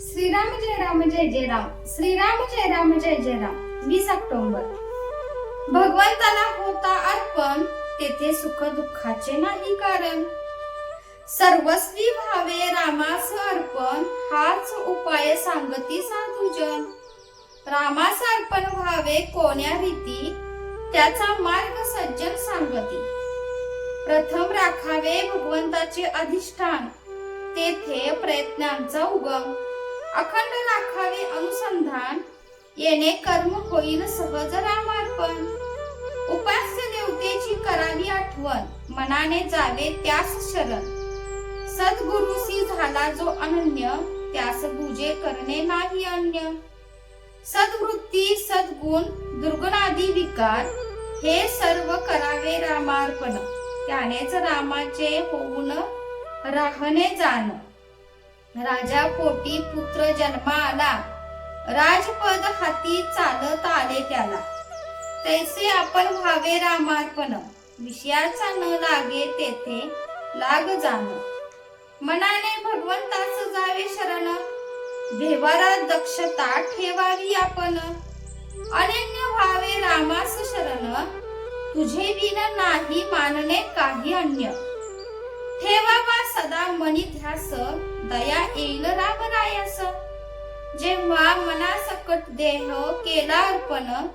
श्रीराम जय राम जय जय राम. श्रीराम जय राम जय जय राम. वीस ऑक्टोबर. भगवंताला होता अर्पण तेथे सुख दुःखाचे नाही कारण. सर्वस्वी भावे रामास अर्पण हाच उपाय सांगती साधुजन. रामास अर्पण व्हावे कोण्या रीती त्याचा मार्ग सज्जन सांगती. प्रथम राखावे भगवंताचे अधिष्ठान तेथे प्रयत्नांचा उगम. अखंड राखावे अनुसंधान येणे कर्म होईल सहज रामार्पण. उपास्य देवतेची करावी आठवण मनाने जावे त्यास शरण. सद्गुरुसी झाला जो अनन्य त्यास पूजे करणे नाही अन्य. सद्वृत्ती सद्गुण दुर्गुणादी विकार हे सर्व करावे रामार्पण. त्यानेच रामाचे होऊन राहणे जाण. राजा पोटी पुत्र जन्मा आला. राजपद हाती चालत आले त्याला. तैसे आपण व्हावे रामार्पण. विषयाचा न लागे तेथे लाग जाण. मनाने भगवंताच जावे शरण. व्यवहारात दक्षता ठेवावी आपण. अनन्य व्हावे रामास शरण. तुझे विन नाही मानणे काही अन्य. ठेवा सदा मनी ध्यास दया येईल रामरायास. जेव्हा मनासकट देह केला अर्पण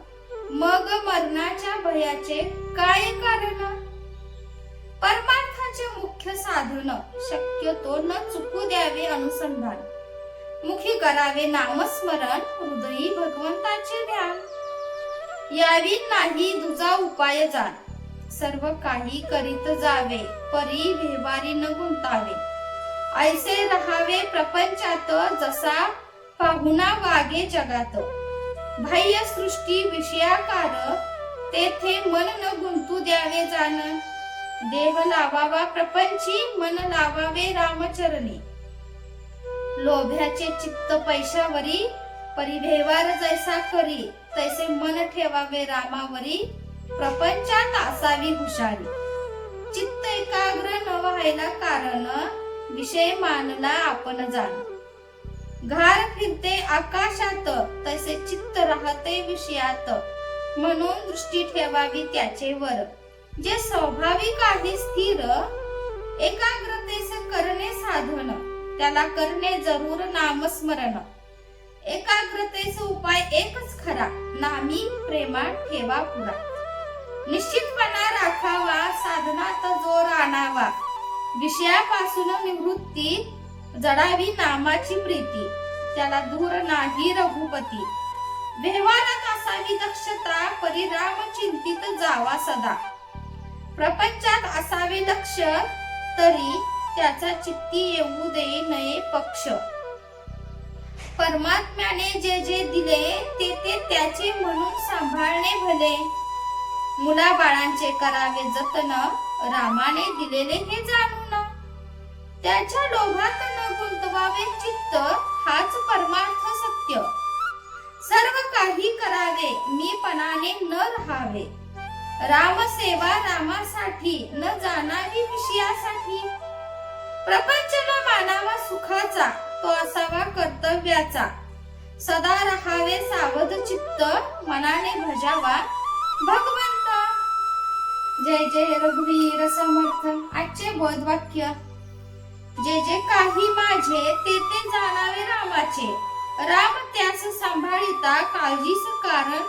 मग मरणाच्या भयाचे काय कारण? परमार्थाचे मुख्य साधन शक्यतो न चुकू द्यावे अनुसंधान. मुखी करावे नामस्मरण हृदयी भगवंताचे ध्यान. यावी नाही तुझा उपाय जाण. सर्व काही करीत जावे परी व्यवहारी न गुंतावे. ऐसे रहावे प्रपंचात जसा पाहुणा वागे जगात. बाह्य सृष्टी विषयाकार तेथे मन न गुंतू द्यावे जाण. देह लावावा प्रपंची मन लावावे रामचरणी. लोभ्याचे चित्त पैशावरी परिव्यवहार जैसा करी तैसे मन ठेवावे रामावरी. प्रपंचात असावी हुशारी. चित्त एकाग्र न व्हायला कारण विषय मानला आपण जाण. घार फिरते आकाशात तसे चित्त राहते विषयात. म्हणून दृष्टी ठेवावी त्याचे वर. जे स्वाभाविक आहे स्थिर एकाग्रतेस करणे साधन. त्याला करणे जरूर नामस्मरण. एकाग्रतेचा उपाय एकच खरा नामी प्रेमा ठेवा पुरा. निश्चितपणा राखावा साधनात जोर आणावा. विषयापासून निवृत्ती जडावी नामाची प्रीती. त्याला दूर नाही रघुपती. व्यवहारात असावी दक्षता परिराम चिंतित जावा सदा. प्रपंचात असावे लक्ष तरी त्याचा चित्ती येऊ दे नये पक्ष. परमात्म्याने जे जे दिले ते ते त्याचे म्हणून सांभाळणे भले. मुलाबाळांचे करावे जतन रामाने दिलेले हे जाणून. त्याच्या लोभात न गुंतवावे चित्त हाच परमार्थ सत्य. सर्व काही करावे मी पणाने न राहावे. राम सेवा रामासाठी न जाणावी विषयासाठी. प्रपंच न मानावा सुखाचा तो असावा कर्तव्याचा. सदा राहावे सावध चित्त मनाने भजावा. भगवान जय जय रघुवीर समर्थ. आजचे बोधवाक्य जे जे काही माझे ते ते जाणावे रामाचे. राम त्यास सांभाळिता काळजीच कारण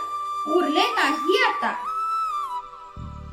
उरले नाही आता.